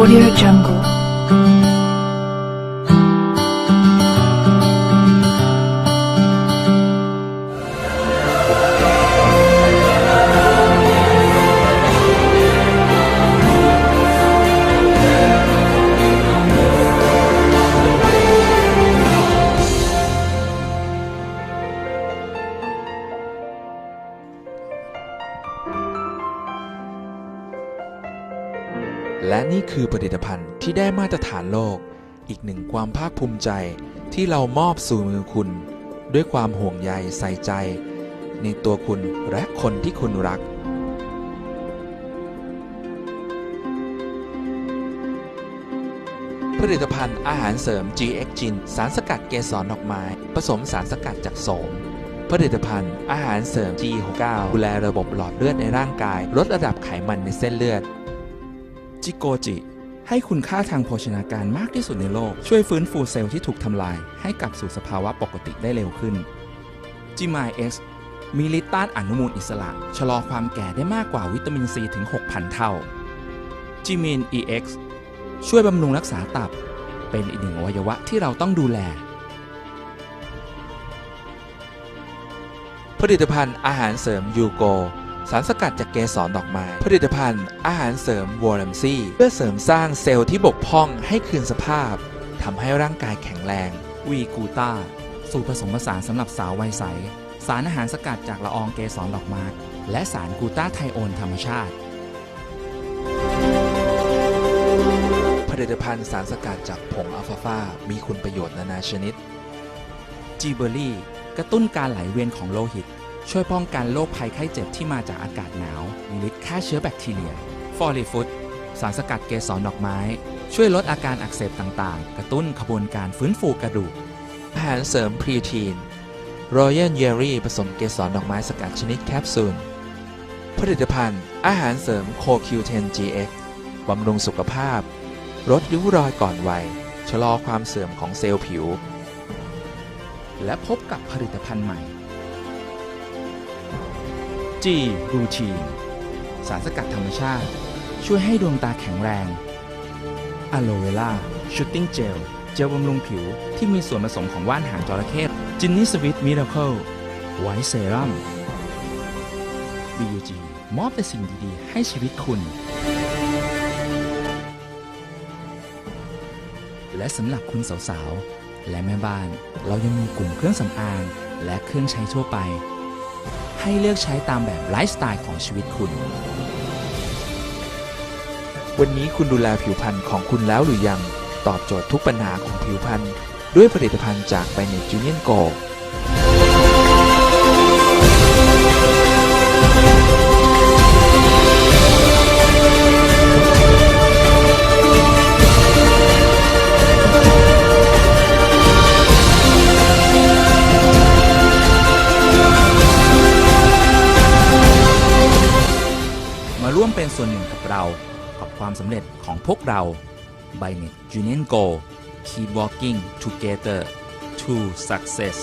Audio Jungle. และนี่คือผลิตภัณฑ์ที่ได้มาตรฐานโลก อีกหนึ่งความภาคภูมิใจที่เรามอบสู่มือคุณ ด้วยความห่วงใยใส่ใจ ในตัวคุณและคนที่คุณรัก ผลิตภัณฑ์อาหารเสริม GX Gin สารสกัดเกสรดอกไม้ ผสมสารสกัดจากโสมผลิตภัณฑ์อาหารเสริม G69 ดูแลระบบหลอดเลือดในร่างกาย ลดระดับไขมันในเส้นเลือด จิโกจิ ให้คุณค่าทางโภชนาการมากที่สุดในโลก ช่วยฟื้นฟูเซลล์ที่ถูกทำลาย ให้กลับสู่สภาวะปกติได้เร็วขึ้นจิมายเอ็กซ์มีฤทธิ์ต้านอนุมูลอิสระ ชะลอความแก่ได้มากกว่าวิตามินซีถึง 6,000 เท่าจิมิน EX ช่วยบำรุงรักษาตับ เป็นอีกหนึ่งอวัยวะที่เราต้องดูแล ผลิตภัณฑ์อาหารเสริมยูโก สารสกัดจากเกสรดอกไม้ ผลิตภัณฑ์อาหารเสริมวอร์มซี่เพื่อเสริมสร้างเซลล์ที่บกพร่องให้คืนสภาพทำให้ร่างกายแข็งแรง วีกูต้า สูตรผสมผสานสำหรับสาววัยใส สารอาหารสกัดจากละอองเกสรดอกไม้และสารกลูตาไทโอนธรรมชาติ ผลิตภัณฑ์สารสกัดจากผงอัลฟาฟามีคุณประโยชน์นานาชนิด จีเบอรี่ กระตุ้นการไหลเวียนของโลหิต ช่วยป้องกันโรคภัยไข้เจ็บที่มาจากอากาศหนาวมีฤทธิ์ฆ่าเชื้อแบคทีเรียฟอลิฟุตสารสกัดเกสรดอกไม้ ช่วยลดอาการอักเสบต่างๆ กระตุ้นขบวนการฟื้นฟูกระดูกอาหารเสริมพรีทีนรอยัลเยลลี่ผสมเกสรดอกไม้สกัดชนิดแคปซูล ผลิตภัณฑ์ อาหารเสริมโคคิวเทน GX บำรุงสุขภาพ ลดริ้วรอยก่อนวัย ชะลอความเสื่อมของเซลล์ผิว และพบกับผลิตภัณฑ์ใหม่ G รูทีนสารสกัดธรรมชาติ ช่วยให้ดวงตาแข็งแรงอะโลเวล่าชูตติ้งเจลเจลบำรุงผิวที่มีส่วนผสมของว่านหางจระเข้จินนี่สวิตมิราเคิลไวท์เซรั่ม BUG มอบแต่สิ่งดีๆ ให้ชีวิตคุณ และสำหรับคุณสาวๆ และแม่บ้าน เรายังมีกลุ่มเครื่องสำอาง และเครื่องใช้ทั่วไป ให้เลือกใช้ตามแบบไลฟ์สไตล์ของชีวิตคุณ วันนี้คุณดูแลผิวพรรณของคุณแล้วหรือยัง ตอบโจทย์ทุกปัญหาของผิวพรรณด้วยผลิตภัณฑ์จากไบเนตจูเนียนโก ร่วมเป็นส่วนหนึ่งกับเรา กับความสำเร็จของพวกเรา b y n e t Union Go Keep Walking Together to Success